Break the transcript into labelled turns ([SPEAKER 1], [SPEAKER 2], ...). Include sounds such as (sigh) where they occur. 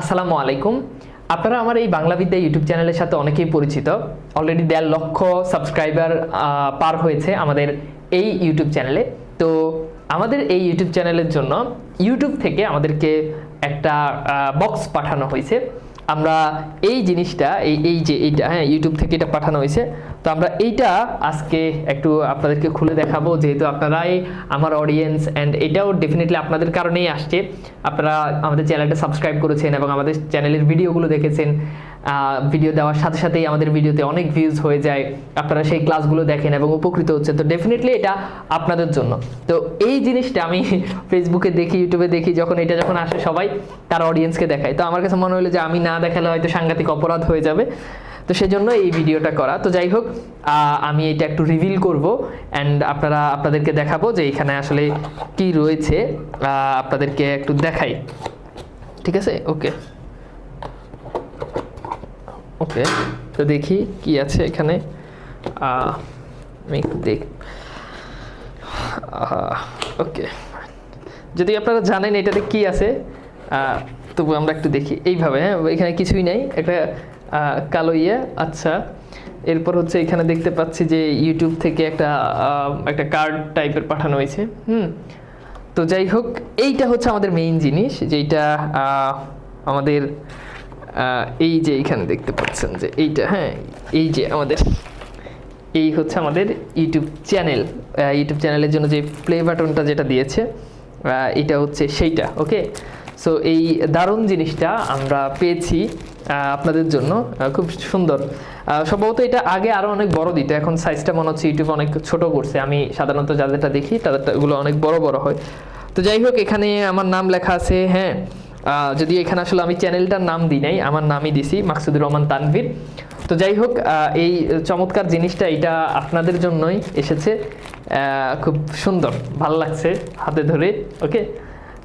[SPEAKER 1] আসসালামু আলাইকুম। আপনারা আমার এই বাংলা বিদ্যা ইউটিউব চ্যানেলের সাথে অনেকেই পরিচিত। অলরেডি দেড় লক্ষ সাবস্ক্রাইবার পার হয়েছে আমাদের এই ইউটিউব চ্যানেলে। তো আমাদের এই ইউটিউব চ্যানেলের জন্য ইউটিউব থেকে আমাদেরকে একটা বক্স পাঠানো হয়েছে। আমরা এই জিনিসটা, এই এই যে এইটা হ্যাঁ ইউটিউব থেকে এটা পাঠানো হয়েছে। তো আমরা এইটা আজকে একটু আপনাদেরকে খুলে দেখাবো, যেহেতু আপনারাই আমার অডিয়েন্স অ্যান্ড এটাও ডেফিনেটলি আপনাদের কারণেই আসছে। আপনারা আমাদের চ্যানেলটা সাবস্ক্রাইব করেছেন এবং আমাদের চ্যানেলের ভিডিওগুলো দেখেছেন। ভিডিও দেওয়ার সাথে সাথেই আমাদের ভিডিওতে অনেক ভিউজ হয়ে যায়। আপনারা সেই ক্লাসগুলো দেখেন এবং উপকৃত হচ্ছেন। তো ডেফিনেটলি এটা আপনাদের জন্য। তো এই জিনিসটা আমি (laughs) ফেসবুকে দেখি ইউটিউবে দেখি, যখন এটা যখন আসে সবাই তার অডিয়েন্সকে দেখায়। তো আমার কাছে মনে হলো যে আমি না দেখালে হয়তো সাংঘাতিক অপরাধ হয়ে যাবে। তো সেজন্য এই ভিডিওটা করা। তো যাই হোক আমি এটা একটু রিভিল করব অ্যান্ড আপনারা, আপনাদেরকে দেখাবো যে এখানে আসলে কি রয়েছে। আপনাদেরকে একটু দেখাই। ঠিক আছে? ওকে। ওকে, তো দেখি কি আছে এখানে। আমি একটু দেখ ওকে। যদি আপনারা জানেন এটাতে কি আছে তবু আমরা একটু দেখি। এইভাবে হ্যাঁ এখানে কিছুই নেই। একটা কালো ইয়ে আচ্ছা। এরপর হচ্ছে এখানে দেখতে পাচ্ছি যে ইউটিউব থেকে একটা একটা কার্ড টাইপের পাঠানো হয়েছে। হুম। তো যাই হোক, এইটা হচ্ছে আমাদের মেইন জিনিস যেটা আমাদের এই যে এইখানে দেখতে পাচ্ছেন যে এইটা হ্যাঁ এই যে আমাদের, এই হচ্ছে আমাদের ইউটিউব চ্যানেল ইউটিউব চ্যানেলের জন্য যে প্লে বাটনটা যেটা দিয়েছে এটা হচ্ছে সেইটা ওকে সো এই দারুণ জিনিসটা আমরা পেয়েছি আপনাদের জন্য খুব সুন্দর। সম্ভবত এটা আগে আরও অনেক বড় দিত, এখন সাইজটা মনে হচ্ছে ইউটিউব অনেক ছোট করছে। আমি সাধারণত যাদেরটা দেখি তাদেরটা এগুলো অনেক বড় বড় হয়। তো যাই হোক, এখানে আমার নাম লেখা আছে হ্যাঁ। যদি এখানে আসলে আমি চ্যানেলটার নাম দিই নাই, আমার নামই দিছি, মাকসুদুর রহমান তানভীর। তো যাই হোক এই চমৎকার জিনিসটা এটা আপনাদের জন্যই এসেছে। খুব সুন্দর, ভালো লাগছে হাতে ধরে ওকে